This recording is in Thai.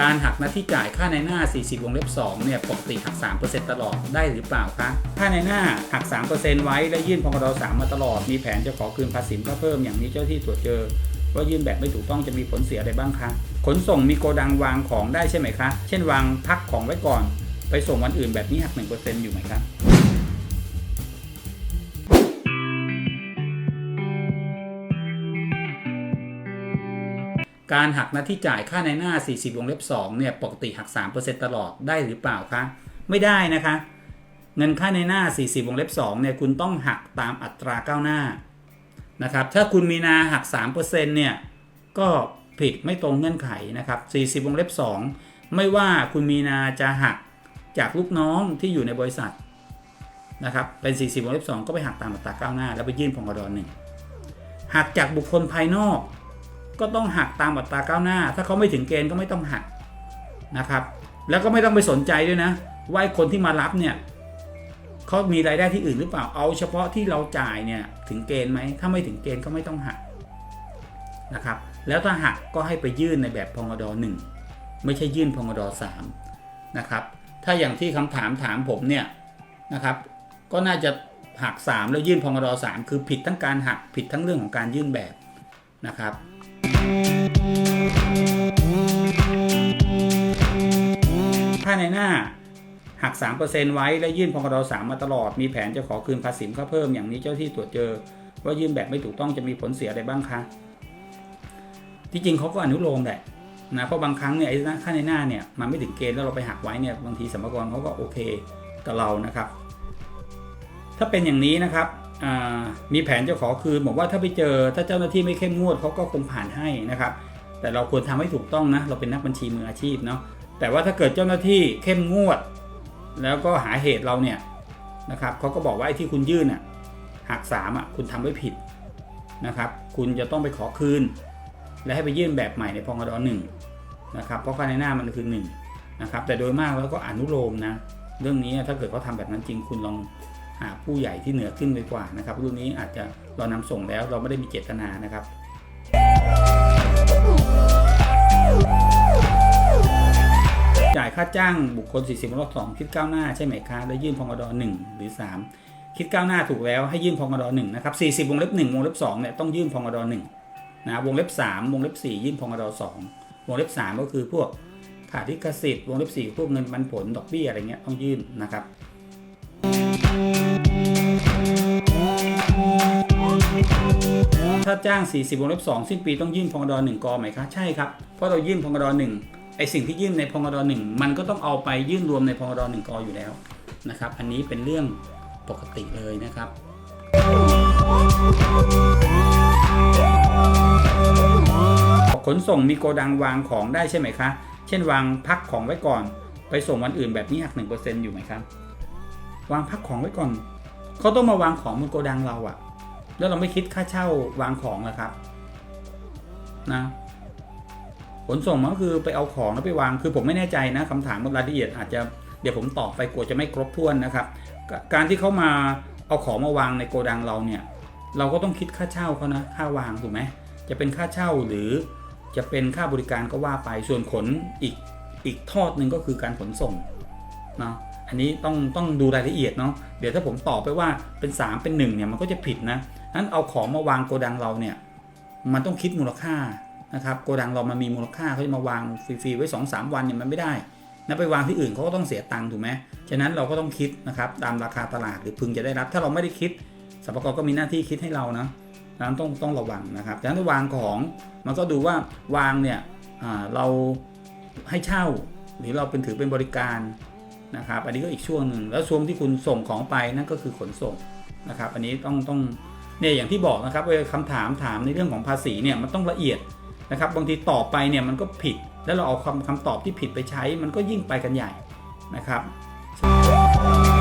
การหักหน้าที่จ่ายค่าในหน้า 40 วงเล็บ2เนี่ยปกติหัก 3%ตลอดได้หรือเปล่าคะค่าในหน้าหัก 3%ไว้และยื่นพกด3มาตลอด มีแผนจะขอคืนภาษีเพิ่มอย่างนี้เจ้าที่ตรวจเจอว่ายื่นแบบไม่ถูกต้องจะมีผลเสียอะไรบ้างคะขนส่งมีโกดังวางของได้ใช่ไหมคะ เช่นวางพักของไว้ก่อน ไปส่งวันอื่นแบบนี้หัก1%อยู่ไหมคะ การหักหน้าที่จ่ายค่าในหน้า 40 วงเล็บ2เนี่ยปกติหัก 3%ตลอดได้หรือเปล่าคะ ไม่ได้นะคะ เงินค่าในหน้า 40 วงเล็บ2เนี่ยคุณต้องหักตามอัตราก้าวหน้านะครับถ้าคุณมีนาหัก 3%เนี่ยก็ผิดไม่ตรงเงื่อนไขนะครับ 40 วงเล็บ 2 ไม่ว่าคุณมีนาจะหักจากลูกน้องที่อยู่ในบริษัทนะครับเป็น 40 วงเล็บ 2 ก็ไปหักตามอัตราก้าวหน้า แล้วไปยื่นพงกดหนึ่งหักจากบุคคลภายนอก ก็ต้องหักตามอัตราก้าวหน้า ถ้าเขาไม่ถึงเกณฑ์ก็ไม่ต้องหักนะครับ แล้วก็ไม่ต้องไปสนใจด้วยนะว่าไอ้คนที่มารับเนี่ยเขามีรายได้ที่อื่นหรือเปล่าเอาเฉพาะที่เราจ่ายเนี่ยถึงเกณฑ์ไหมถ้าไม่ถึงเกณฑ์ก็ไม่ต้องหักนะครับ แล้วถ้าหักก็ให้ไปยื่นในแบบพงดหนึ่งไม่ใช่ยื่นพงดสามนะครับ ถ้าอย่างที่คำถามถามผมเนี่ยนะครับ ก็น่าจะหัก 3 แล้วยื่นพงด3คือผิดทั้งการหักผิดทั้งเรื่องของการยื่นแบบนะครับ ถ้าในหน้าหัก 3%ไว้และยื่นพกด3มมาตลอด มีแผนจะขอคืนภาษีค่าเพิ่มอย่างนี้เจ้าที่ตรวจเจอ ว่ายื่นแบบไม่ถูกต้องจะมีผลเสียอะไรบ้างคะที่จริงเขาก็อนุโลมแหละนะเพราะบางครั้งเนี่ยไอ้ค่าในหน้าเนี่ยมันไม่ถึงเกณฑ์แล้วเราไปหักไว้เนี่ยบางทีสมรกรเขาก็โอเคกับเรานะครับ ถ้าเป็นอย่างนี้นะครับ มีแผนจะขอคืนบอกว่าถ้าไปเจอถ้าเจ้าหน้าที่ไม่เข้มงวดเขาก็คงผ่านให้นะครับ แต่เราควรทำให้ถูกต้องนะเราเป็นนักบัญชีมืออาชีพเนาะแต่ว่าถ้าเกิดเจ้าหน้าที่เข้มงวด แล้วก็หาเหตุเราเนี่ยนะครับเขาก็บอกว่าไอ้ที่คุณยื่นอะหักสามอะคุณทำไว้ผิดนะครับคุณจะต้องไปขอคืน และให้ไปยื่นแบบใหม่ในพงดหนึ่งนะครับเพราะค่าในหน้ามันคือหนึ่งนะครับแต่โดยมากแล้วก็อนุโลมนะเรื่องนี้ถ้าเกิดเขาทำแบบนั้นจริงคุณลอง หาผู้ใหญ่ที่เหนือขึ้นไปกว่านะครับรุ่นนี้อาจจะเรานำส่งแล้วเราไม่ได้มีเจตนานะครับจ่ายค่าจ้างบุคคล 40วงเล็บ2คิดก้าวหน้าใช่ไหมคะแล้วยื่นพงดอ1หรือ 3 คิดก้าวหน้าถูกแล้วให้ยื่นพงดอ1นะครับ40 วงเล็บ 1 วงเล็บ2เนี่ยต้องยื่นพงดอ1นะวงเล็บ 3 วงเล็บ 4 ยื่นพงดอ2วงเล็บ 3 ก็คือพวกขาดลิขสิทธิ์วงเล็บ4พวกเงินปันผลดอกเบี้ยอะไรเงี้ยต้องยื่นนะครับ ถ้าจ้าง 40วงเล็บ2สิ้นปีต้องยื่นพงดอ1กอไหมคะใช่ครับ เพราะเรายื่นพงดอ1ไอสิ่งที่ยื่นในพงดอ1มันก็ต้องเอาไปยื่นรวมในพงดอ1กออยู่แล้วนะครับ อันนี้เป็นเรื่องปกติเลยนะครับขนส่งมีโกดังวางของได้ใช่ไหมคะ เช่นวางพักของไว้ก่อน ไปส่งวันอื่นแบบนี้หัก1%อยู่ไหมครับ วางพักของไว้ก่อนเขาต้องมาวางของบนโกดังเราอะแล้วเราไม่คิดค่าเช่าวางของเหรอครับ นะขนส่งมันก็คือไปเอาของแล้วไปวางคือผมไม่แน่ใจนะคำถามรายละเอียดอาจจะเดี๋ยวผมตอบไปกลัวจะไม่ครบถ้วนนะครับกการที่เขามาเอาของมาวางในโกดังเราเนี่ย เราก็ต้องคิดค่าเช่าเขานะค่าวางถูกไหมจะเป็นค่าเช่าหรือจะเป็นค่าบริการก็ว่าไปส่วนขนอีกอีกทอดหนึ่งก็คือการขนส่งเนาะ อันนี้ต้องต้องดูรายละเอียดเนาะเดี๋ยวถ้าผมตอบไปว่าเป็น 3 เป็น1เนี่ยมันก็จะผิดนะนั้นเอาของมาวางโกดังเราเนี่ยมันต้องคิดมูลค่านะครับโกดังเรามันมีมูลค่าเขาจะมาวางฟรีๆไว้ 2-3สวันเนี่ยมันไม่ได้นะไปวางที่อื่นเขาก็ต้องเสียตังค์ถูกไหมฉะนั้นเราก็ต้องคิดนะครับตามราคาตลาดหรือพึงจะได้รับ ถ้าเราไม่ได้คิดสรรพากรก็มีหน้าที่คิดให้เรานะนั้นต้องต้องระวังนะครับฉะนั้นวางของมันก็ดูว่าวางเนี่ยเราให้เช่า หรือเราเป็นถือเป็นบริการ นะครับอันนี้ก็อีกช่วงหนึ่งแล้วช่วงที่คุณส่งของไปนั่นก็คือขนส่งนะครับอันนี้ต้องต้องเนี่ยอย่างที่บอกนะครับเวลาคำถามถามในเรื่องของภาษีเนี่ยมันต้องละเอียดนะครับบางทีตอบไปเนี่ยมันก็ผิด แล้วเราเอาคำคำตอบที่ผิดไปใช้ มันก็ยิ่งไปกันใหญ่นะครับ